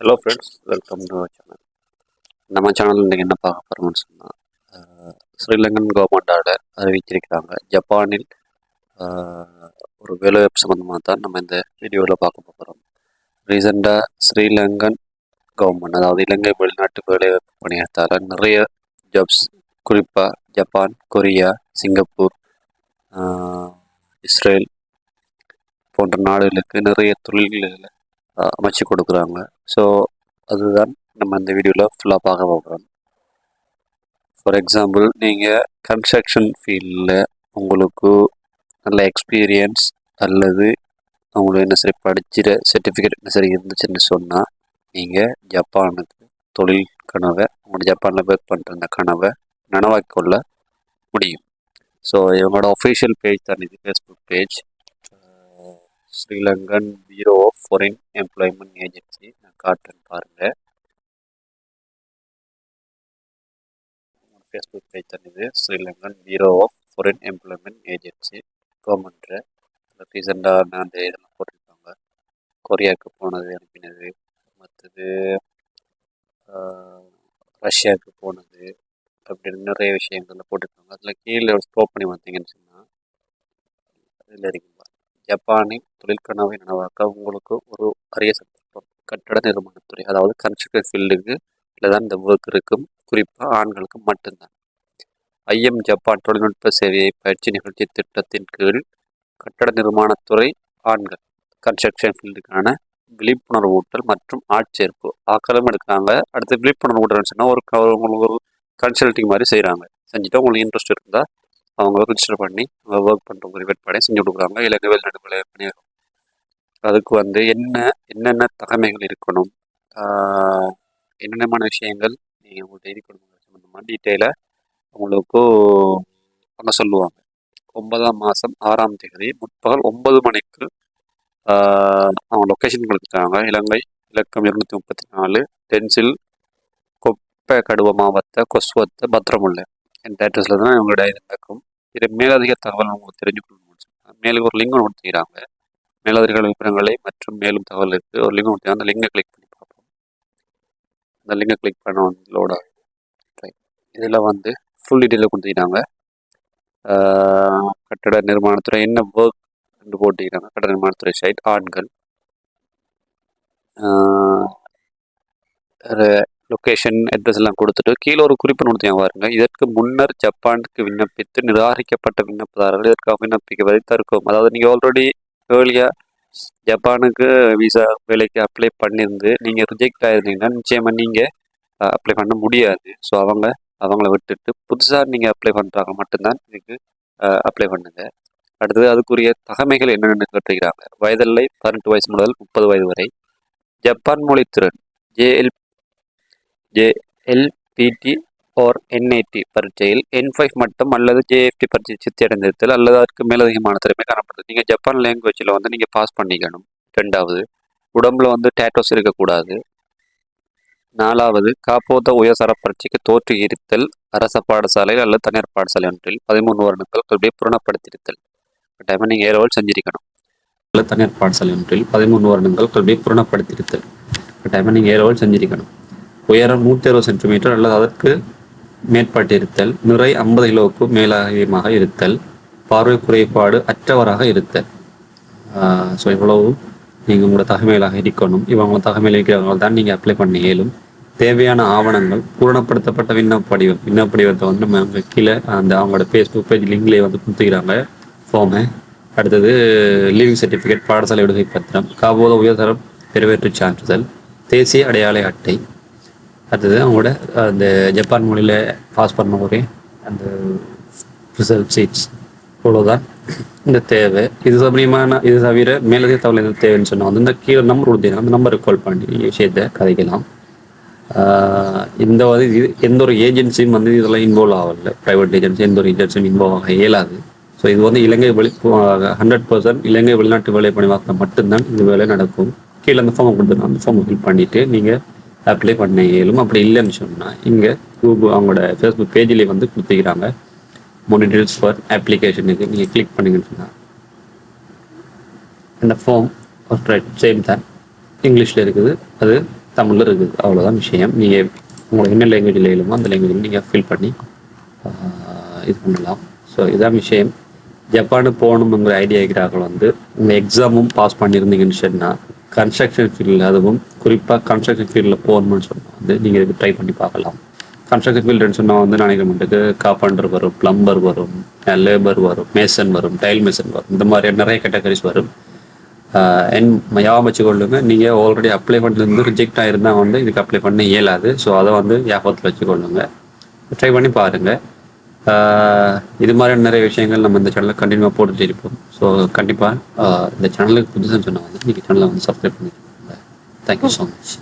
Hello friends welcome to channel நம்ம channel இன்றைக்கி என்ன பார்க்க போகிறோம்னு சொன்னால் ஸ்ரீலங்கன் கவர்மெண்ட்டோட அறிவிச்சிருக்கிறாங்க ஜப்பானில் ஒரு வேலைவாய்ப்பு சம்மந்தமாக தான் நம்ம இந்த வீடியோவில் பார்க்க போகிறோம் ரீசெண்டாக ஸ்ரீலங்கன் கவர்மெண்ட் அதாவது இலங்கை வெளிநாட்டு வேலைவாய்ப்பு பணியத்தால் நிறைய ஜாப்ஸ் குறிப்பாக ஜப்பான் கொரியா சிங்கப்பூர் இஸ்ரேல் போன்ற நாடுகளுக்கு நிறைய தொழில்களில் அமைச்சு கொடுக்குறாங்க. ஸோ அதுதான் நம்ம இந்த வீடியோவில் ஃபுல்லாக பார்க்க போகிறோம் ஃபார் எக்ஸாம்பிள் நீங்கள் கன்ஸ்ட்ரக்ஷன் ஃபீல்டில் உங்களுக்கு நல்ல எக்ஸ்பீரியன்ஸ் அல்லது உங்களுக்கு என்ன சரி படிச்சிட சர்டிஃபிகேட் என்ன சரி இருந்துச்சுன்னு சொன்னால் நீங்கள் ஜப்பானுக்கு தொழில் கனவை உங்களோட ஜப்பானில் ஒர்க் பண்ணுற அந்த கனவை நனவாக்கொள்ள முடியும். ஸோ இவங்களோட ஒஃபிஷியல் பேஜ் தான் இது Facebook page Sri Lankan bureau of foreign employment agency நான் காட்டுறேன் பாருங்கள் ஃபேஸ்புக் பேஜ் தான் இது. Sri Lankan bureau of foreign employment agency government ரீசெண்டாக நான் அந்த இதெல்லாம் போட்டிருக்காங்க. கொரியாவுக்கு போனது அனுப்பினது. மற்றது ரஷ்யாவுக்கு போனது. அப்படின்னு நிறைய விஷயங்கள்ல போட்டிருக்காங்க. அதில் கீழே ஸ்டோப் பண்ணி பார்த்தீங்கன்னு சொன்னால் இதில் இருக்குங்க ஜப்பானின் தொழிற்கனவை நனவாக்க உங்களுக்கு ஒரு அரிய சந்தர்ப்பம் கட்டட நிர்மாணத்துறை அதாவது கன்ஸ்ட்ரக்ஷன் ஃபீல்டுக்கு இல்லை தான் இந்த ஒர்க் இருக்கும். குறிப்பாக ஆண்களுக்கு மட்டும்தான். ஐஎம் ஜப்பான் தொழில்நுட்ப சேவையை பயிற்சி நிகழ்ச்சி திட்டத்தின் கீழ் கட்டட நிர்மாணத்துறை ஆண்கள் கன்ஸ்ட்ரக்ஷன் ஃபீல்டுக்கான விழிப்புணர்வு ஊட்டல் மற்றும் ஆட்சேர்ப்பு ஆக்கலும் எடுக்கிறாங்க. அடுத்து விழிப்புணர்வு ஊட்டல்னு சொன்னால் ஒரு உங்களுக்கு ஒரு கன்சல்டிங் மாதிரி செய்கிறாங்க செஞ்சுட்டு உங்களுக்கு இன்ட்ரெஸ்ட் இருந்தால் அவங்க ரிஜிஸ்டர் பண்ணி ஒர்க் பண்ணுறவங்க வேட்பாடை செஞ்சு கொடுக்குறாங்க. இல்லை வெளிநாட்டு வேலை பணியாகும் அதுக்கு வந்து என்ன என்னென்ன தகமைகள் இருக்கணும்? என்னென்னமான விஷயங்கள் நீங்கள் உங்கள்கிட்ட இருக்கணும் சம்மந்தமாக டீட்டெயிலாக உங்களுக்கு அவங்க சொல்லுவாங்க. ஒன்பதாம் மாதம் ஆறாம் தேதி முற்பகல் ஒன்பது மணிக்கு அவங்க லொக்கேஷன் கொடுத்துருக்காங்க இலங்கை இலக்கம் இருநூத்தி முப்பத்தி நாலு டென்சில் கொப்பை கடுவ மாவட்ட கொஸ்வத்த பத்திரமுள்ள என்ற அட்ரஸில் தான் இவங்களோட இது நடக்கும். இது மேலதிக தகவல் உங்களுக்கு தெரிஞ்சுக்கணும்னு சொன்னா, மேலும் ஒரு லிங்க் கொடுத்துக்கிறாங்க மேலதிக விவரங்களை மற்றும் மேலும் தகவல் இருக்குது ஒரு லிங்க் கொடுத்து அந்த லிங்கை கிளிக் பண்ணி பார்ப்போம். அந்த லிங்கை கிளிக் பண்ண லோட் ஆகும் இதில் வந்து ஃபுல் டீட்டெயில் கொடுத்துக்கிறாங்க கட்டட நிர்மாணத்துறை என்ன ஒர்க் என்று போட்டுக்கிறாங்க கட்டட நிர்மாணத்துறை சைட் ஆண்கள். லொக்கேஷன் அட்ரஸ் எல்லாம் கொடுத்துட்டு கீழே ஒரு குறிப்பு கொடுத்தேன் பாருங்க இதற்கு முன்னர் ஜப்பானுக்கு விண்ணப்பித்து நிராகரிக்கப்பட்ட விண்ணப்பதாரர்கள் இதற்காக விண்ணப்பிக்கவதை தற்கும் அதாவது நீங்கள் ஆல்ரெடி ஏர்லியாக ஜப்பானுக்கு விசா வேலைக்கு அப்ளை பண்ணியிருந்து நீங்கள் ரிஜெக்ட் ஆயிருந்தீங்கன்னா நிச்சயமாக நீங்கள் அப்ளை பண்ண முடியாது. ஸோ அவங்க அவங்கள விட்டுட்டு புதுசாக நீங்கள் அப்ளை பண்ணுறாங்க மட்டும்தான் இதுக்கு அப்ளை பண்ணுங்க. அடுத்தது அதுக்குரிய தகமைகள் என்னென்னு கேட்டுக்கிறாங்க வயதில்லை பதினெட்டு வயசு முதல் முப்பது வயது வரை. ஜப்பான் மொழி திறன் ஜேஎல் ஜேஎல்பிடி ஓர் என்ஐடி பரீட்சையில் என் ஃபைவ் மட்டும் அல்லது ஜேஎஃப்டி பரீட்சை சித்தி அடைந்திருத்தல் அல்லது அதற்கு மேலதிகமான திறமை காணப்படுது. நீங்கள் ஜப்பான் லாங்குவேஜில் வந்து நீங்கள் பாஸ் பண்ணிக்கணும். ரெண்டாவது உடம்புல வந்து டேட்டோஸ் இருக்கக்கூடாது. நாலாவது காப்போத உயர்சர பரீட்சைக்கு தோற்று இருத்தல் அரச பாடசாலையில் அல்லது தனியார் பாடசாலை ஒன்றில் பதிமூணு வருடங்கள் கல்வியை பூரணப்படுத்தியிருத்தல் டைம் நீங்கள் ஏரோல் செஞ்சிருக்கணும். அல்லது தனியார் பாடசாலை ஒன்றில் பதிமூணு வருடங்கள் கல்வியை பூரணப்படுத்தியிருத்தல் டைம் நீங்கள் ஏரோல் செஞ்சிருக்கணும். உயரம் நூற்றி அறுபது சென்டிமீட்டர் அல்லது அதற்கு மேற்பட்டிருத்தல் நிறை ஐம்பது கிலோவுக்கு மேலாகியமாக இருத்தல் பார்வை குறைபாடு அற்றவராக இருத்தல். ஸோ இவ்வளவு நீங்கள் உங்களோட தகமையிலாக இருக்கணும். இவங்களோட தகமையில் இருக்கிறவங்க தான் நீங்கள் அப்ளை பண்ண இயலும். தேவையான ஆவணங்கள் பூரணப்படுத்தப்பட்ட விண்ணப்ப படிவம். விண்ணப்ப படிவத்தை வந்து நம்ம அங்கே கீழே அந்த அவங்களோட ஃபேஸ்புக் பேஜ் லிங்க்லேயே வந்து கொடுத்துக்கிறாங்க. ஃபார்மை அடுத்தது லீவிங் சர்டிஃபிகேட் பாடசாலை விடுகை பத்திரம் காபோத உயர்தரம் நிறைவேற்று சான்றிதழ் தேசிய அடையாள அட்டை. அடுத்தது அவங்களோட அந்த ஜப்பான் மொழியில் பாஸ் பண்ண ஒரே அந்த ரிசர்வ் சீட்ஸ் இவ்வளோதான் இந்த தேவை. இது சம்பந்தமான இது தவிர மேலதிக தகவல் எந்த தேவைன்னு சொன்னால் வந்து இந்த கீழே நம்பர் கொடுத்தீங்கன்னா அந்த நம்பருக்கு கால் பண்ணி விஷயத்தை கதைக்கலாம். இந்த வந்து இது எந்த ஒரு ஏஜென்சியும் வந்து இதெல்லாம் இன்வால்வ் ஆகல. ப்ரைவேட் ஏஜென்சி எந்த ஒரு ஏஜென்சியும் இன்வால்வ் ஆக இயலாது. ஸோ இது வந்து இலங்கை வெளி ஹண்ட்ரட் பர்சன்ட் இலங்கை வெளிநாட்டு வேலை பணிவாக்கம் மட்டும்தான் இந்த வேலை நடக்கும். கீழே அந்த ஃபார்மை கொடுத்துருந்தோம் அந்த ஃபார்மை ஃபில் பண்ணிவிட்டு நீங்கள் அப்ளை பண்ண இயலும் அப்படி இல்லைன்னு சொன்னால் இங்கே கூகுள் அவங்களோட ஃபேஸ்புக் பேஜிலே வந்து கொடுத்துக்கிறாங்க. மூணு டீல்ஸ் ஃபார் அப்ளிகேஷனுக்கு நீங்கள் கிளிக் பண்ணீங்கன்னு சொன்னால் அந்த ஃபார்ம் சேம் தான். இங்கிலீஷில் இருக்குது. அது தமிழில் இருக்குது. அவ்வளோதான் விஷயம். நீங்கள் உங்களுக்கு என்ன லாங்குவேஜில் எழுமோ அந்த லாங்குவேஜில் நீங்கள் ஃபில் பண்ணி இது பண்ணலாம். ஸோ இதான் விஷயம். ஜப்பானு போகணுங்கிற ஐடியா இருக்கிறார்கள் வந்து உங்கள் எக்ஸாமும் பாஸ் பண்ணியிருந்தீங்கன்னு சொன்னால் கன்ஸ்ட்ரக்ஷன் ஃபீல்டில் அதுவும் குறிப்பாக கன்ஸ்ட்ரக்ஷன் ஃபீல்டில் போகணும்னு சொன்னால் வந்து நீங்கள் இதுக்கு ட்ரை பண்ணி பார்க்கலாம். கன்ஸ்ட்ரக்ஷன் ஃபீல்டுன்னு சொன்னால் வந்து நினைக்கிற மட்டுக்கு காப்பண்டர் வரும் பிளம்பர் வரும் லேபர் வரும் மேசன் வரும் டைல் மேசன் வரும். இந்த மாதிரி நிறைய கேட்டகரிஸ் வரும். என் ஞாபகம் வச்சுக்கொள்ளுங்க நீங்கள் ஆல்ரெடி அப்ளை பண்ணிருந்து ரிஜெக்ட் ஆகிருந்தால் வந்து இதுக்கு அப்ளை பண்ண இயலாது. ஸோ அதை வந்து ஞாபகத்தில் வச்சுக்கொள்ளுங்க. ட்ரை பண்ணி பாருங்கள் இது மாதிரி நிறைய விஷயங்கள் நம்ம இந்த சேனலில் கண்டினியூவாக போட்டுட்டு இருப்போம். ஸோ கண்டிப்பாக இந்த சேனலுக்கு புதுசுன்னு சொன்னால் வந்து நீங்கள் சேனலை வந்து சப்ஸ்கிரைப் பண்ணிக்கோங்க. Thank you so much